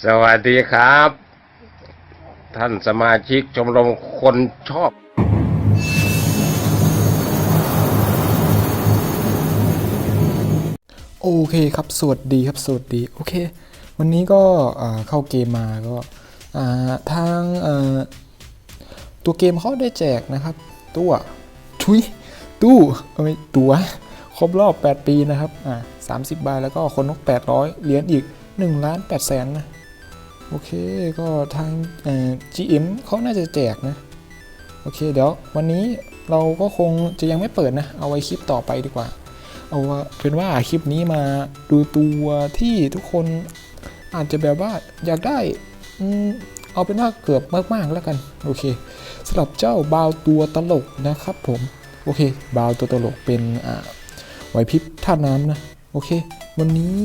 สวัสดีครับ ท่านสมาชิกชมรมคนชอบ โอเคครับ สวัสดีครับ สวัสดี โอเค วันนี้ก็เข้าเกมมาก็ทางตัวเกมเขาได้แจกนะครับ ตัวทุยตู้เอ้ยตัวครบรอบ 8 ปีนะครับอ่า30บาทแล้วก็คนนก 800 เหรียญอีก1ล้าน8แสนนะ โอเคก็ทางเอ่อ GM เขาน่าจะแจกนะ โอเคเดี๋ยววันนี้เราก็คงจะยังไม่เปิดนะ เอาไว้คลิปต่อไปดีกว่า เอาเป็นว่าคลิปนี้มาดูตัวที่ทุกคนอาจจะแบบว่าอยากได้อเอาเป็นว่าเกือบมากๆแล้วกัน โอเคสำหรับเจ้าบาวตัวตลกนะครับผม โอเค บาวตัวตลกเป็นอ่าไหวพริบท่าน้ำนะ โอเค วันนี้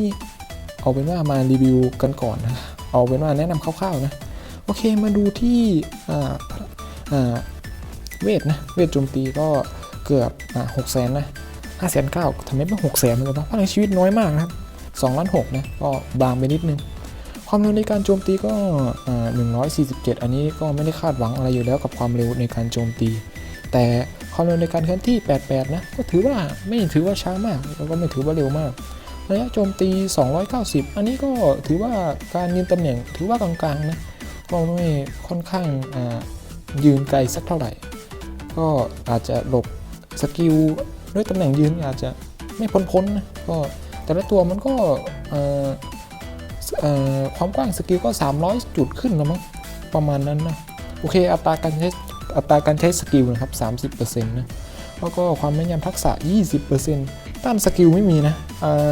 เอาเป็นว่ามารีวิวกันก่อนนะ เอาเป็นว่าแนะนำคร่าวๆนะ โอเคมาดูที่เวทนะเวทโจมตีก็เกือบหกแสนนะห้าแสนเก้าทำไมเป็นหกแสนเลยนะพลังชีวิตน้อยมากนะครับสองล้านหกนะก็บางไปนิดนึง ความเร็วในการโจมตีก็หนึ่งร้อยสี่สิบเจ็ดอันนี้ก็ไม่ได้คาดหวังอะไรอยู่แล้วกับความเร็วในการโจมตี แต่ความเร็วในการเคลื่อนที่88นะก็ถือว่าไม่ถือว่าช้ามากแล้วก็ไม่ถือว่าเร็วมาก ระยะโจมตี 290 อันนี้ก็ถือว่าการยืนตำแหน่งถือว่ากลางๆนะก็ไม่ค่อนข้างยืนไกลสักเท่าไหร่ ก็อาจจะหลบสกิลด้วยตำแหน่งยืนอาจจะไม่พ้นๆนะก็แต่ละตัวมันก็ความกว้างสกิลก็ 300 จุดขึ้นแล้วมั้งประมาณนั้นนะโอเคอัตราการใช้อัตราการใช้สกิลนะครับ 30%นะแล้วก็ความแม่นยำทักษะ 20% ต้านสกิลไม่มีนะ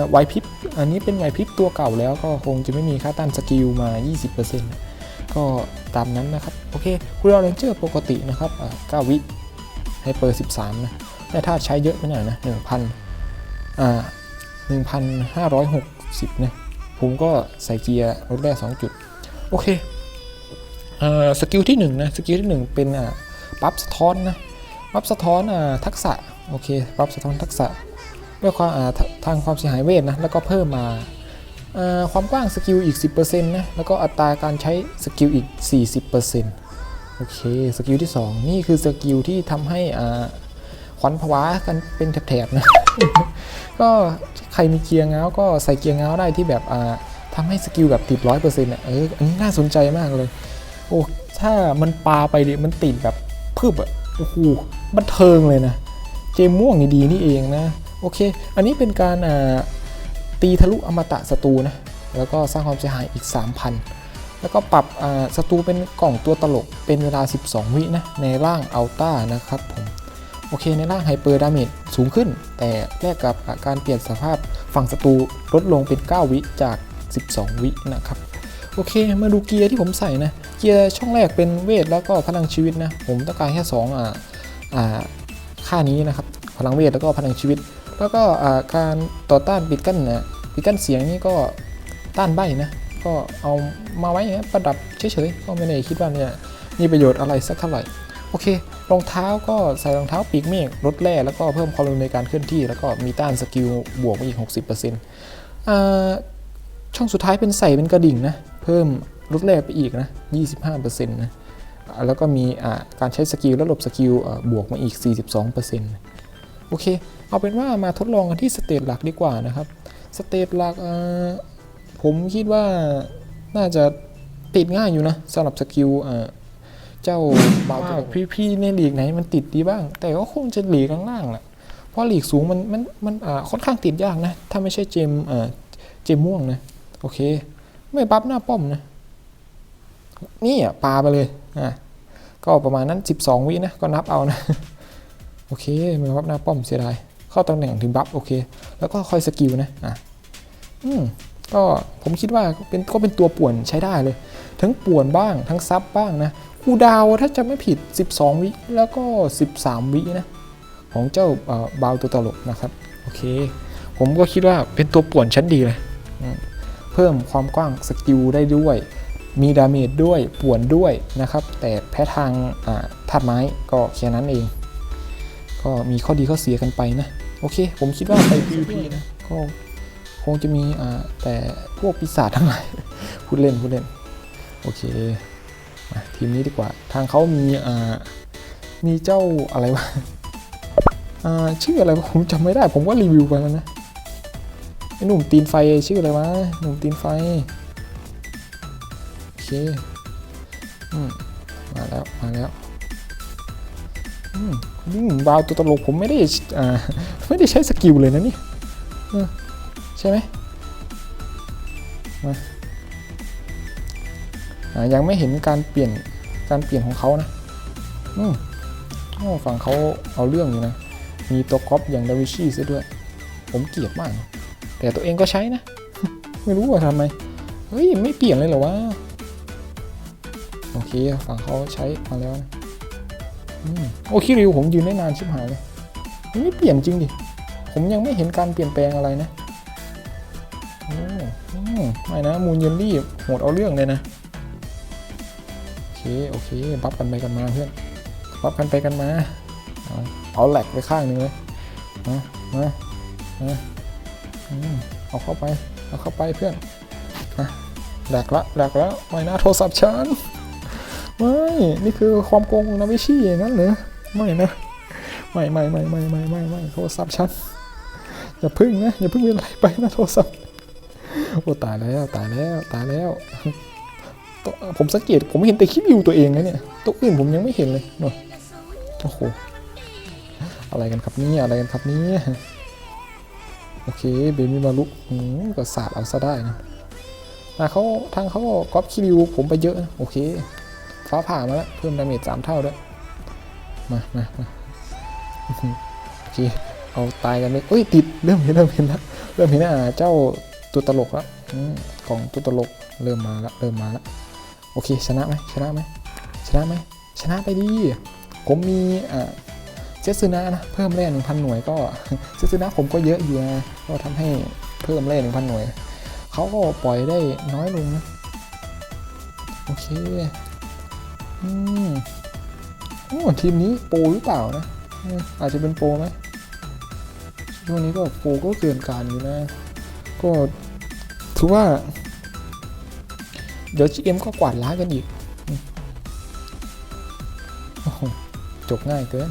ไวพิบอันนี้เป็นไวพิบตัวเก่าแล้วก็คงจะไม่มีค่าต้านสกิลมา 20%นะก็ตามนั้นนะครับ โอเคคุณรอเรนเจอร์ปกตินะครับอ่า9วิให้เปิด13 นะแต่ถ้าใช้เยอะไปหน่อยนะหนึ่งพันอ่าหนึ่งพันห้าร้อยหกสิบนะ ผมก็ใส่เกียร์รถแรกสองจุด โอเคสกิลที่หนึ่งนะสกิลที่หนึ่งเป็นปั๊บสะท้อนนะปั๊บสะท้อนทักษะ โอเคปั๊บสะท้อนทักษะ ด้วยความาทางความเสียหายเวทนะแล้วก็เพิ่มมาความกว้างสกิลอีก 10%นะแล้วก็อัตราการใช้สกิลอีก 40%โอเคสกิลที่ 2 นี่คือสกิลที่ทำให้อ่าขวัญผวากันเป็นแถบๆนะ ก็ใครมีเกียร์เงาก็ใส่เกียร์เงาได้ที่แบบอ่าทำให้สกิลแบบติดร้อยเปอร์เซ็นต์อะเอออันนี้น่าสนใจมากเลย โอ้ถ้ามันปาไปดิมันติดแบบพึบอะโอ้โหบันเทิงเลยนะ เจมม่วงนี่ดีนี่เองนะ โอเค อันนี้เป็นการตีทะลุอมตะศัตรูนะ แล้วก็สร้างความเสียหายอีก 3,000 แล้วก็ปรับศัตรูเป็นกล่องตัวตลกเป็นเวลา 12 วินะ ในร่างอัลต้านะครับผม โอเค ในร่างไฮเปอร์ดาเมจสูงขึ้น แต่แลกกับการเปลี่ยนสภาพฝั่งศัตรูลดลงเป็น 9 วิจาก 12 วินะครับ โอเค มาดูเกียร์ที่ผมใส่นะ เกียร์ช่องแรกเป็นเวทแล้วก็พลังชีวิตนะ ผมต้องการแค่2อ่าอ่าค่านี้นะครับ พลังเวทแล้วก็พลังชีวิต แล้วก็การต่อต้านปิดกั้นนะปิดกั้นเสียงนี่ก็ต้านใบนะ ก็เอามาไว้อย่างเงี้ยประดับเฉยๆก็ไม่ได้คิดว่าเนี่ยมีประโยชน์อะไรสักเท่าไหร่ โอเค รองเท้าก็ใส่รองเท้าปีกเมฆลดแร่แล้วก็เพิ่มความเร็วในการเคลื่อนที่ แล้วก็มีต้านสกิลบวกไปอีก 60%อ่าช่องสุดท้ายเป็นใส่เป็นกระดิ่งนะ เพิ่มลดแร่ไปอีกนะ 25%นะแล้วก็มีการใช้สกิลและหลบสกิลบวกมาอีก 42%โอเค เอาเป็นว่ามาทดลองกันที่สเตจหลักดีกว่านะครับสเตจหลักอ่าผมคิดว่าน่าจะติดง่ายอยู่นะสำหรับสกิลอ่าเจ้าบ่าวพี่พี่ในลีกไหนมันติดดีบ้าง แต่ก็คงจะลีกล่างๆแหละเพราะลีกสูงมันมันมันอ่าค่อนข้างติดยากนะ ถ้าไม่ใช่เจมอ่าเจมม่วงนะ โอเค ไม่บัฟหน้าป้อมนะ นี่อะปาไปเลยอะก็ประมาณนั้น 12 วินะ ก็นับเอานะ โอเค ไม่บัฟหน้าป้อมเสียดาย เข้าตำแหน่งถึงบัฟโอเค แล้วก็คอยสกิลนะอะอืมก็ผมคิดว่าเป็นก็เป็นตัวป่วนใช้ได้เลย ทั้งป่วนบ้างทั้งซับบ้างนะคูดาวถ้าจะไม่ผิด 12 วิแล้วก็ 13 วินะของเจ้าเอ่อบาวตัวตลกนะครับโอเค ผมก็คิดว่าเป็นตัวป่วนชั้นดีเลยเพิ่มความกว้างสกิลได้ด้วย มีดาเมจด้วยป่วนด้วยนะครับ แต่แพ้ทางอ่าธาตุไม้ก็แค่นั้นเอง ก็มีข้อดีข้อเสียกันไปนะ โอเค ผมคิดว่าไป PVP นะ ก็คงจะมีอ่าแต่พวกปีศาจทั้งหลายพูดเล่นพูดเล่น โอเคมาทีมนี้ดีกว่า ทางเขามีอ่ามีเจ้าอะไรวะอ่าชื่ออะไรผมจำไม่ได้ ผมว่ารีวิวไปแล้วนะไอ้หนุ่มตีนไฟชื่ออะไรวะหนุ่มตีนไฟโอเคอืมมาแล้ว มาแล้วอืม อืมบาวตัวตลกผมไม่ได้ไม่ได้ใช้สกิลเลยนะนี่ใช่ไหมยังไม่เห็นการเปลี่ยนการเปลี่ยนของเขานะอืมอฝั่งเขาเอาเรื่องอยู่นะ มีตัวก๊อปอย่างดาวิชี่ซะด้วย ผมเกลียดมาก แต่ตัวเองก็ใช้นะ ไม่รู้ว่าทำไม เฮ้ย ไม่เปลี่ยนเลยเหรอวะ โอเค ฝั่งเขาใช้มาแล้วนะ โอคิริวผมยืนได้นานชิบหายเลยมันไม่เปลี่ยนจริงดิ ผมยังไม่เห็นการเปลี่ยนแปลงอะไรนะโอ้ไม่นะ มูนเยนลี่โหดเอาเรื่องเลยนะ โอเค โอเค บัฟกันไปกันมาเพื่อน บัฟกันไปกันมา เอาเอาแหลกไปข้างหนึงเลยมามามาอืมเอาเข้าไป เอาเข้าไปเพื่อนแหลกละแหลกแล้วไม่นะโทรศัพท์ฉัน ไม่นี่คือความโกงของนาวิชี่อย่างนั้นเหรอไม่นะไม่ไม่ไม่ไม่ไม่ไม่ไม่โทรศัพท์ฉันอย่าพึ่งนะอย่าพึ่งเป็นไรไปนะโทรศัพท์โอ้ตายแล้วตายแล้วตายแล้วผมสังเกตผมเห็นแต่คลิปวิวตัวเองนะเนี่ยตัวอื่นผมยังไม่เห็นเลยเนอะโอ้โหอะไรกันครับนี่อะไรกันครับนี่โอเคเบบี้มาลุกอืมก็สาดเอาซะได้นะนะเขาทางเขาก๊อปคิริวผมไปเยอะนะโอเค ฟ้าผ่ามาแล้วเพิ่มดาเมจสามเท่าด้วย มามามาโอเคเอาตายกันเลยเอ้ยติดเริ่มเห็นเริ่มเห็นแล้วเริ่มเห็นอ่าเจ้าตัวตลกแล้วอืมกล่องตัวตลกเริ่มมาแล้วเริ่มมาแล้วโอเคชนะไหมชนะไหมชนะไหมชนะไปดีผมมีอ่าเซซึนะนะเพิ่มแร่หนึ่งพันหน่วยก็เซซึนะผมก็เยอะอยู่นะก็ทำให้เพิ่มแร่หนึ่งพันหน่วยเขาก็ปล่อยได้น้อยลงนะโอเค อืมโอ้ทีมนี้โปรหรือเปล่านะ อาจจะเป็นโปรไหมช่วงนี้ก็โปรก็เกินการอยู่นะ ก็ถือว่า เดี๋ยว GM ก็กวาดล้างกันอีกอจบง่ายเกิน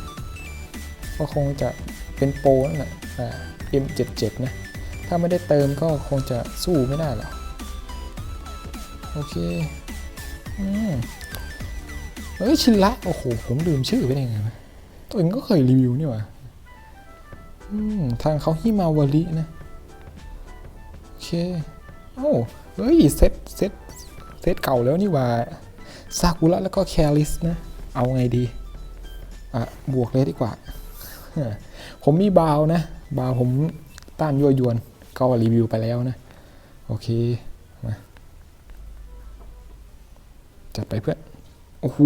ก็คงจะเป็นโปรนั่นแหละอ่า M77 นะ ถ้าไม่ได้เติมก็คงจะสู้ไม่ได้หรอก โอเค อืม เอ้ยชินละโอ้โหผมลืมชื่อไปได้ไงวะตัวเองก็เคยรีวิวนี่หว่าทางเขาฮิมาวารินะโอเคโอ้เฮ้ยเซตเซตเซตเก่าแล้วนี่ว่าซากุระแล้วก็แคลิสนะ เอาไงดี อะ บวกเลยดีกว่า ผมมีบาวนะ บาวผมต้านยั่วยวนก็รีวิวไปแล้วนะ โอเค มา จัดไปเพื่อน โอ้โห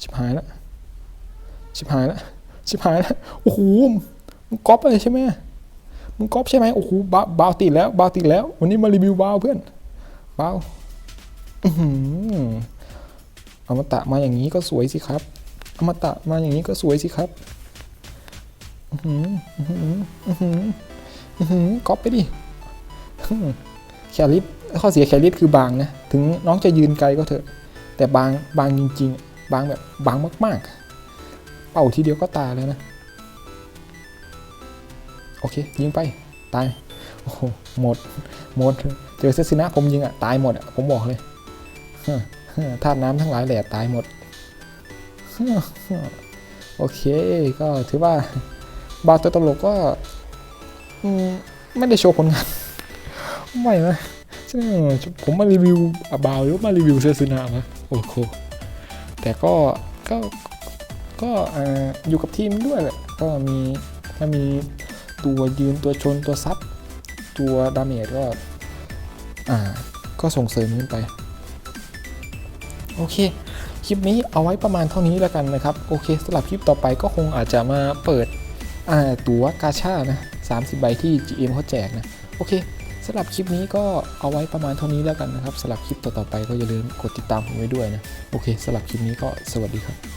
ชิบหายแล้วชิบหายแล้วชิบหายแล้วโอ้โหมึงก๊อปอะไรใช่ไหมมึงก๊อปใช่ไหมโอ้โหบาวบาติดแล้วบาวติดแล้ว วันนี้มารีวิวบาวเพื่อนบาวอื้อหืออมตะมาอย่างนี้ก็สวยสิครับอมตะมาอย่างนี้ก็สวยสิครับก๊อปไปดิแคลิสข้อเสียแคลิสคือบางนะ ถึงน้องจะยืนไกลก็เถอะ แต่บางบางจริงๆ บางแบบบางมากๆ เป่าทีเดียวก็ตายแล้วนะ โอเค ยิงไป ตาย โอ้โห หมด หมด เจอเซซินะ ผมยิงอะ ตายหมดอะ ผมบอกเลยธาตุน้ำทั้งหลายแหล่ตายหมด โอเค ก็ถือว่าบาตัวตลกก็ ไม่ได้โชว์ผลงาน ไม่นะใช่ ผมมารีวิวอาบาวหรือมารีวิวเซซึนะนะโอ้โหแต่ก็ก็ก็อยู่กับทีมด้วยแหละก็มีถ้ามีตัวยืนตัวชนตัวซับตัวดาเมจก็อ่าก็ส่งเสริมขึ้นไป โอเค คลิปนี้เอาไว้ประมาณเท่านี้แล้วกันนะครับ โอเคสำหรับคลิปต่อไปก็คงอาจจะมาเปิดตั๋วกาชานะ30 ใบที่ GM เขาแจกนะ โอเค สำหรับคลิปนี้ก็เอาไว้ประมาณเท่านี้แล้วกันนะครับสำหรับคลิปต่อๆไปก็อย่าลืมกดติดตามผมไว้ด้วยนะ โอเคสำหรับคลิปนี้ก็สวัสดีครับ